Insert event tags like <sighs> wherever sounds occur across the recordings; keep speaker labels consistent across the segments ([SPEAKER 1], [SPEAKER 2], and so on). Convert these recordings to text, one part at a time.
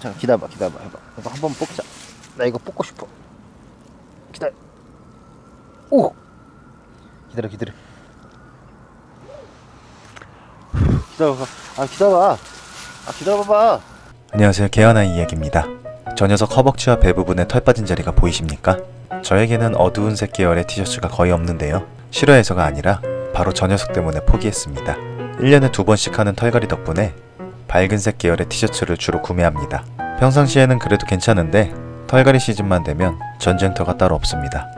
[SPEAKER 1] 잠깐 기다려봐 기다려봐. 해봐. 이거 한번 뽑자. 나 이거 뽑고 싶어. 기다려. 오! 기다려 기다려. 기다려봐. 아 기다려봐. 아 기다려봐봐.
[SPEAKER 2] 안녕하세요. 개연아이 이야기입니다. 저 녀석 허벅지와 배 부분에 털 빠진 자리가 보이십니까? 저에게는 어두운 색 계열의 티셔츠가 거의 없는데요 싫어해서가 아니라 바로 저 녀석 때문에 포기했습니다. 1년에 두 번씩 하는 털갈이 덕분에 밝은색 계열의 티셔츠를 주로 구매합니다. 평상시에는 그래도 괜찮은데 털갈이 시즌만 되면 전쟁터가 따로 없습니다.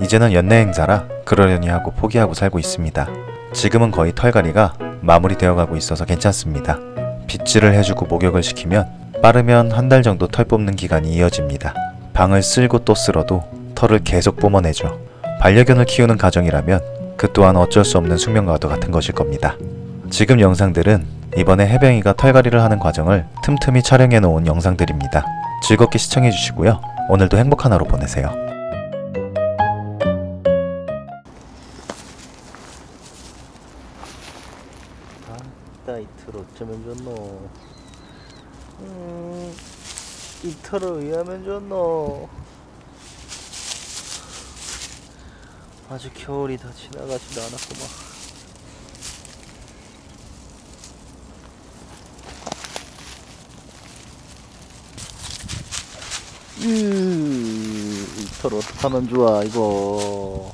[SPEAKER 2] 이제는 연내 행사라 그러려니 하고 포기하고 살고 있습니다. 지금은 거의 털갈이가 마무리되어 가고 있어서 괜찮습니다. 빗질을 해주고 목욕을 시키면 빠르면 한 달 정도 털 뽑는 기간이 이어집니다. 방을 쓸고 또 쓸어도 털을 계속 뿜어내죠. 반려견을 키우는 가정이라면 그 또한 어쩔 수 없는 숙명과도 같은 것일 겁니다. 지금 영상들은 이번에 해병이가 털갈이를 하는 과정을 틈틈이 촬영해 놓은 영상들입니다. 즐겁게 시청해 주시고요. 오늘도 행복한 하루 보내세요.
[SPEAKER 1] 아따 이틀 어쩌면 좋노 음 이틀을 의하면 좋노 아직 겨울이 다 지나가지도 않았구만 음, 이털 어떡하면 좋아 이거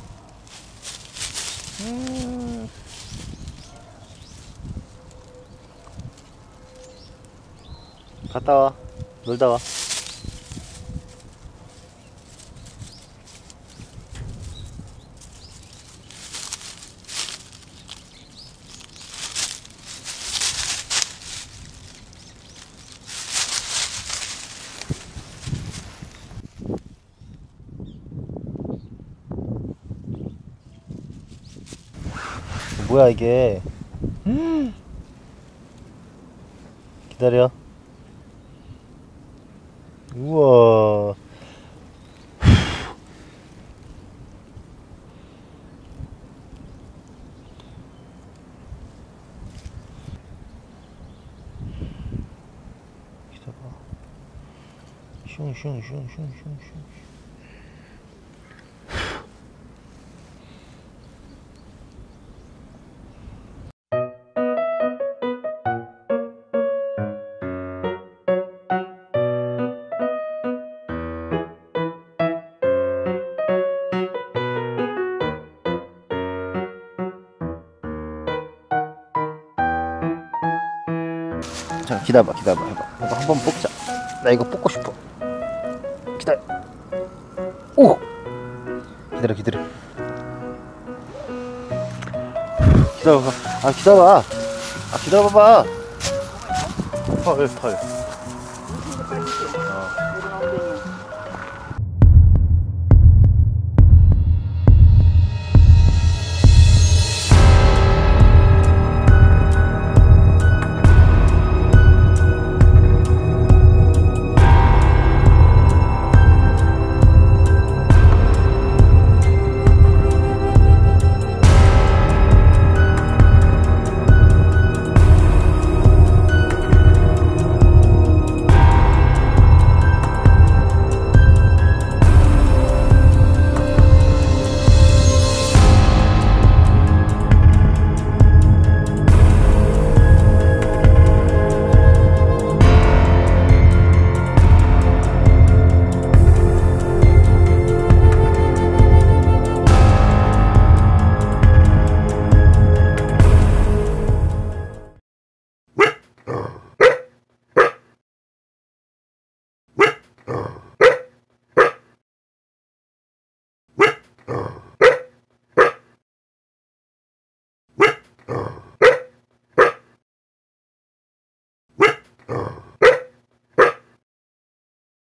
[SPEAKER 1] 음. 갔다 와. 놀다 와. 뭐야 이게? 음. 기다려. 우와. <sighs> 기다봐. 슝슝슝슝슝슝. 잠깐 기다려봐 기다려봐 해봐. 이거 한번 뽑자. 나 이거 뽑고 싶어. 기다려. 오! 기다려 기다려. 기다려봐. 아 기다려봐. 아 기다려봐봐. 털털
[SPEAKER 3] Oh.